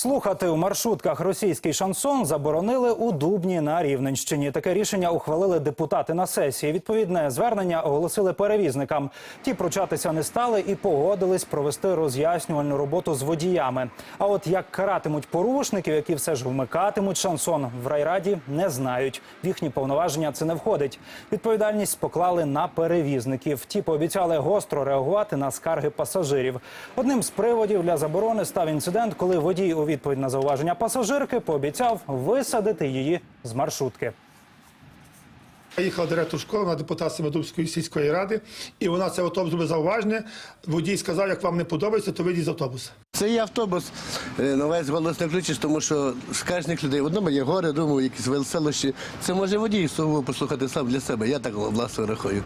Слухати у маршрутках російський шансон заборонили у Дубні на Рівненщині. Таке рішення ухвалили депутати на сесії. Відповідне звернення оголосили перевізникам. Ті пручатися не стали і погодились провести роз'яснювальну роботу з водіями. А от як каратимуть порушників, які все ж вмикатимуть шансон, в райраді не знають. В їхні повноваження це не входить. Відповідальність поклали на перевізників. Ті пообіцяли гостро реагувати на скарги пасажирів. Одним з приводів для заборони став інцидент, коли водій у відповідь на зауваження пасажирки пообіцяв висадити її з маршрутки. Їхала директор школи на депутат Семидубської сільської ради, і вона це автобус зробила зауваження. Водій сказав, як вам не подобається, то вийдіть з автобуса. Це є автобус е, на весь голос не включиш, тому що з кожних людей в одному є горе, другому якісь веселощі. Це може водій сугубо послухати сам для себе. Я так власне рахую.